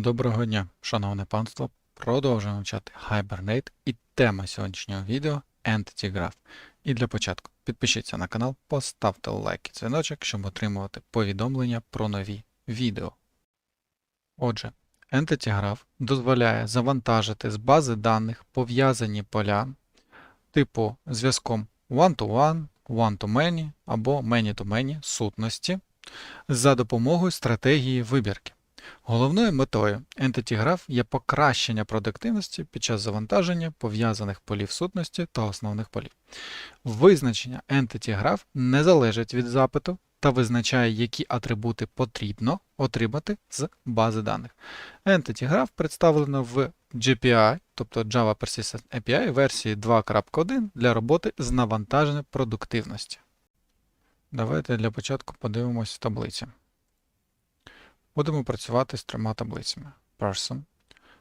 Доброго дня, шановне панство. Продовжуємо вчати Hibernate і тема сьогоднішнього відео Entity Graph. І для початку підпишіться на канал, поставте лайк і дзвіночок, щоб отримувати повідомлення про нові відео. Отже, Entity Graph дозволяє завантажити з бази даних пов'язані поля типу зв'язком one-to-one, one-to-many або many-to-many сутності за допомогою стратегії вибірки. Головною метою Entity Graph є покращення продуктивності під час завантаження пов'язаних полів сутності та основних полів. Визначення Entity Graph не залежить від запиту та визначає, які атрибути потрібно отримати з бази даних. Entity Graph представлено в GPI, тобто Java Persistent API версії 2.1 для роботи з навантаженням продуктивності. Давайте для початку подивимось в таблиці. Будемо працювати з трьома таблицями. Person,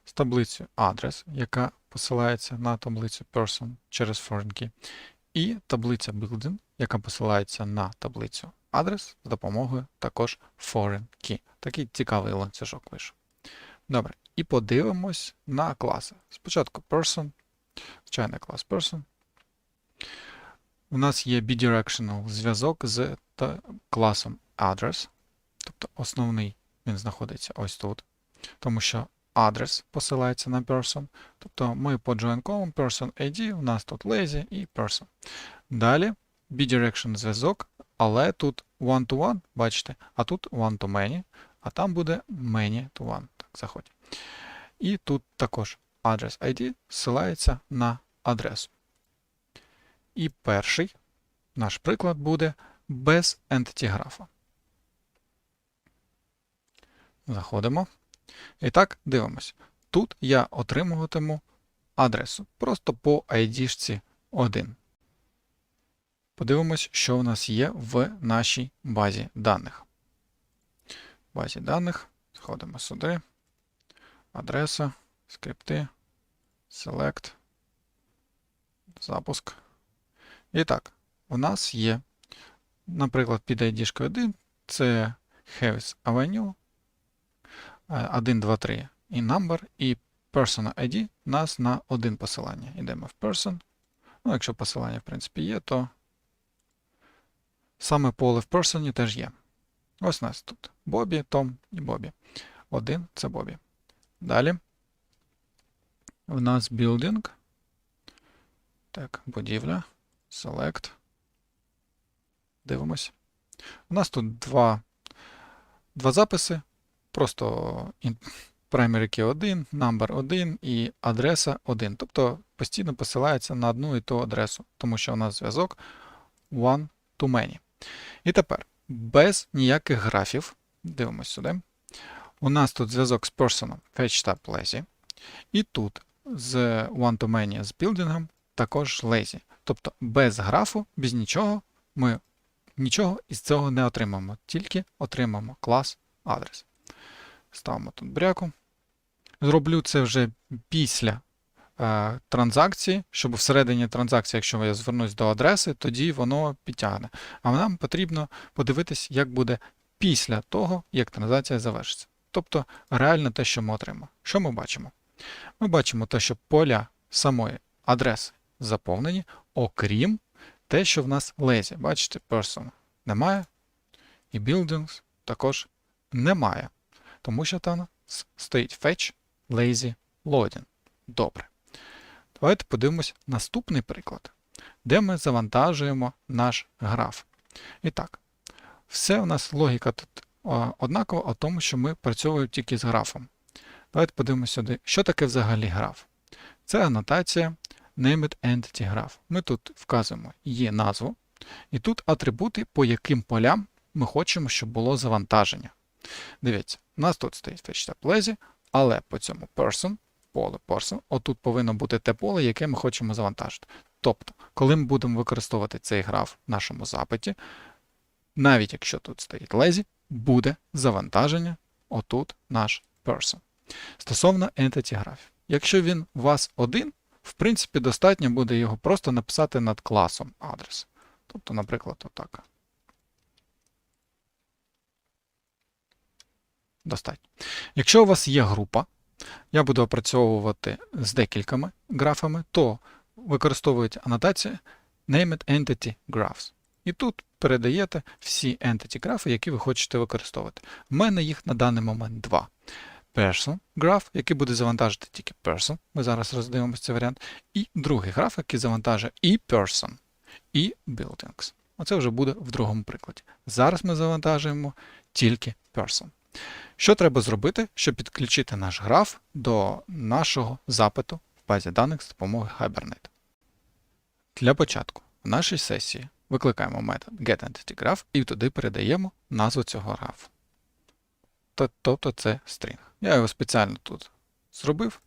з таблицею адрес, яка посилається на таблицю person через foreign key, і таблиця building, яка посилається на таблицю адрес з допомогою також foreign key. Такий цікавий ланцюжок вийшов. Добре, і подивимось на класи. Спочатку person, звичайний клас person. У нас є bidirectional зв'язок з класом address, тобто основний він знаходиться ось тут, тому що адрес посилається на person. Тобто ми по join column person ID, у нас тут lazy і person. Далі bidirection зв'язок, але тут one-to-one, бачите, а тут one-to-many, а там буде many-to-one. Так, заходь. І тут також адрес ID ссилається на адресу. І перший наш приклад буде без entity графа. Заходимо. І так, дивимось. Тут я отримуватиму адресу просто по ID 1. Подивимось, що в нас є в нашій базі даних. В базі даних сходимо сюди. Адреса, скрипти, Select, запуск. І так, у нас є, наприклад, під ID 1 це Heavis Avenue. 1, 2, 3 і number, і person ID нас на один посилання. Йдемо в person. Ну, якщо посилання, в принципі, є, то саме поле в person теж є. Ось у нас тут Бобі, Том і Бобі. Один це Бобі. Далі в нас building. Так, будівля. Select. Дивимось. У нас тут два, два записи. Просто primary key 1, number 1 і адреса 1. Тобто постійно посилається на одну і ту адресу, тому що у нас зв'язок one to many. І тепер без ніяких графів, дивимось сюди. У нас тут зв'язок з person fetch tab lazy. І тут з one to many з білдингом також lazy. Тобто без графу, без нічого ми нічого із цього не отримаємо, тільки отримаємо клас адрес. Ставимо тут бряку. Зроблю це вже після е, транзакції, щоб всередині транзакції, якщо я звернусь до адреси, тоді воно підтягне. А нам потрібно подивитись, як буде після того, як транзакція завершиться. Тобто реально те, що ми отримаємо. Що ми бачимо? Ми бачимо те, що поля самої адреси заповнені, окрім те, що в нас lazy. Бачите, person немає, і buildings також немає тому що там стоїть fetch lazy loading. Добре. Давайте подивимось наступний приклад, де ми завантажуємо наш граф. І так, все у нас логіка тут однакова, а тому, що ми працюємо тільки з графом. Давайте подивимося сюди, що таке взагалі граф. Це анотація Named Entity Graph. Ми тут вказуємо її назву, і тут атрибути, по яким полям ми хочемо, щоб було завантаження. Дивіться, у нас тут стоїть tab lazy, але по цьому person, поле person, отут повинно бути те поле, яке ми хочемо завантажити. Тобто, коли ми будемо використовувати цей граф в нашому запиті, навіть якщо тут стоїть lazy, буде завантаження отут наш person. Стосовно entity графів. Якщо він у вас один, в принципі, достатньо буде його просто написати над класом адрес. Тобто, наприклад, отак. Достатньо. Якщо у вас є група, я буду опрацьовувати з декількома графами, то використовуєте анотацію Named Entity Graphs. І тут передаєте всі entity графи, які ви хочете використовувати. У мене їх на даний момент два. Person граф, який буде завантажити тільки person, ми зараз роздивимося цей варіант, і другий граф, який завантажує і person, і buildings. Оце вже буде в другому прикладі. Зараз ми завантажуємо тільки person. Що треба зробити, щоб підключити наш граф до нашого запиту в базі даних з допомогою Hibernate? Для початку в нашій сесії викликаємо метод getEntityGraph і туди передаємо назву цього графу. Тобто це стрінг. Я його спеціально тут зробив.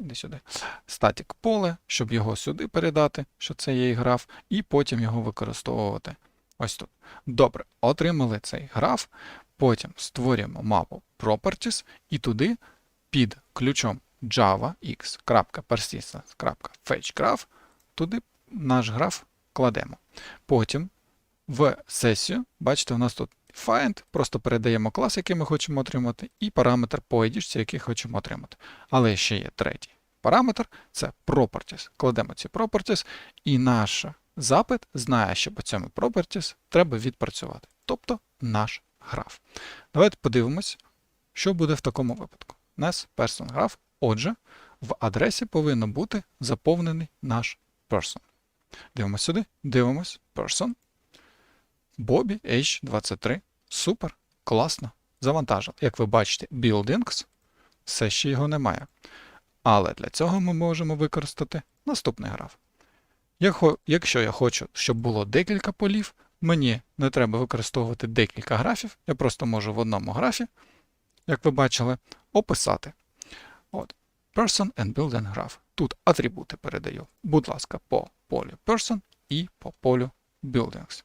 Іди сюди. Статік поле, щоб його сюди передати, що це є граф, і потім його використовувати ось тут. Добре, отримали цей граф. Потім створюємо мапу Properties і туди під ключом java.x.persistence.fetchGraph туди наш граф кладемо. Потім в сесію, бачите, у нас тут find, просто передаємо клас, який ми хочемо отримати, і параметр по ID, який хочемо отримати. Але ще є третій параметр це properties. Кладемо ці properties, і наш запит знає, що по цьому properties треба відпрацювати. Тобто наш граф. Давайте подивимось, що буде в такому випадку. Нас person граф. Отже, в адресі повинен бути заповнений наш person. Дивимось сюди, дивимось person. Bobby H23. Супер, класно. Завантажив. Як ви бачите, buildings, все ще його немає. Але для цього ми можемо використати наступний граф. Якщо я хочу, щоб було декілька полів, мені не треба використовувати декілька графів, я просто можу в одному графі, як ви бачили, описати. От, Person and Building Graph. Тут атрибути передаю. Будь ласка, по полю Person і по полю Buildings.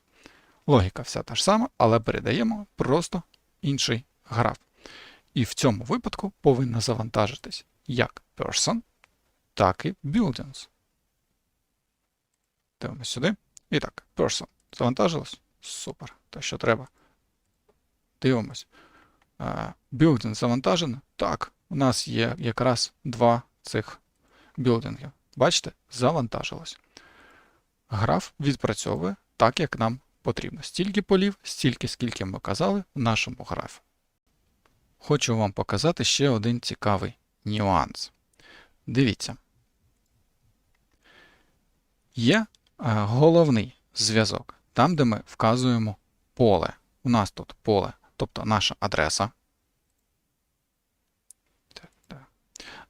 Логіка вся та ж сама, але передаємо просто інший граф. І в цьому випадку повинно завантажитись як person, так і buildings. Дивимося сюди. І так, person. Завантажилось? Супер. Те, що треба. Дивимось. Building завантажено? Так. У нас є якраз два цих білдингів. Бачите, завантажилось. Граф відпрацьовує так, як нам потрібно. Стільки полів, стільки, скільки ми казали в нашому графі. Хочу вам показати ще один цікавий нюанс. Дивіться. Є е, головний зв'язок, там, де ми вказуємо поле. У нас тут поле, тобто наша адреса.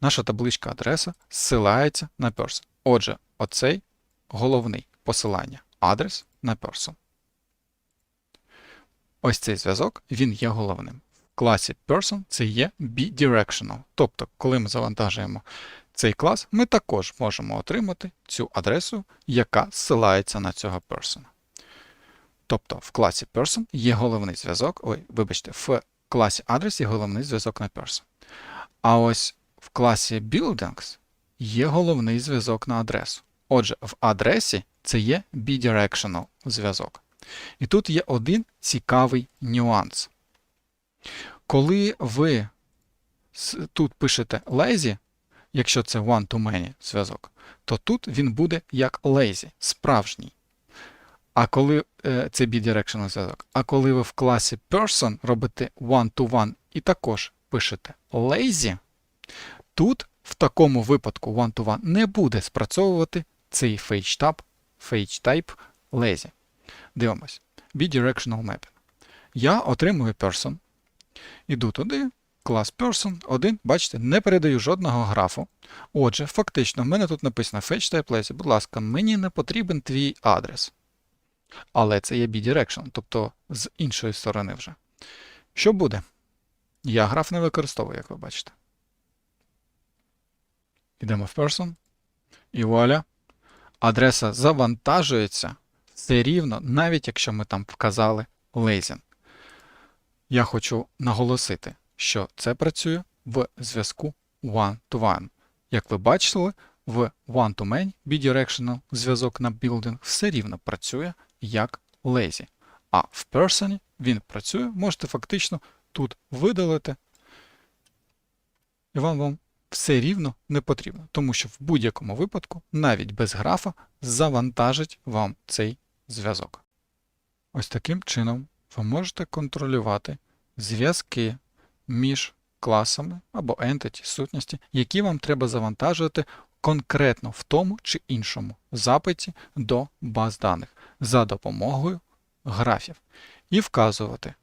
Наша табличка адреса зсилається на person. Отже, оцей головний посилання адрес на person. Ось цей зв'язок, він є головним. В класі person це є bidirectional. Тобто, коли ми завантажуємо цей клас, ми також можемо отримати цю адресу, яка зсилається на цього person. Тобто в класі person є головний зв'язок. Ой, вибачте, в класі адрес є головний зв'язок на person. А ось в класі buildings є головний зв'язок на адресу. Отже, в адресі це є bidirectional зв'язок. І тут є один цікавий нюанс. Коли ви тут пишете lazy, якщо це one-to-many зв'язок, то тут він буде як lazy, справжній. А коли е, це bidirectional зв'язок. А коли ви в класі person робите one-to-one і також пишете lazy, тут в такому випадку one-to-one не буде спрацьовувати цей fetch type, fetch type lazy. Дивимось. Bidirectional mapping. Я отримую person. Іду туди, клас person, один, бачите, не передаю жодного графу. Отже, фактично, в мене тут написано fetch type lazy. Будь ласка, мені не потрібен твій адрес. Але це є bidirectional, тобто з іншої сторони вже. Що буде? Я граф не використовую, як ви бачите. Йдемо в person. І вуаля. Адреса завантажується все рівно, навіть якщо ми там вказали lazy. Я хочу наголосити, що це працює в зв'язку one-to-one. Як ви бачили, в one-to-many bidirectional зв'язок на building все рівно працює як lazy. А в person він працює, можете фактично тут видалити і вам, вам все рівно не потрібно, тому що в будь-якому випадку, навіть без графа, завантажить вам цей зв'язок. Ось таким чином ви можете контролювати зв'язки між класами або entity сутності, які вам треба завантажувати конкретно в тому чи іншому запиті до баз даних за допомогою графів і вказувати,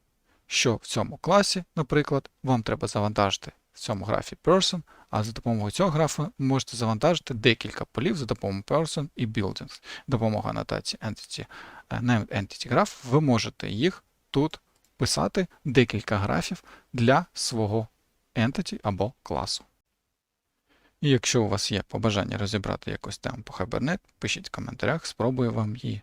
що в цьому класі, наприклад, вам треба завантажити в цьому графі person, а за допомогою цього графу можете завантажити декілька полів за допомогою person і buildings. Допомога анотації entity, е, named entity graph, ви можете їх тут писати декілька графів для свого entity або класу. І якщо у вас є побажання розібрати якусь тему по Hibernate, пишіть в коментарях, спробую вам її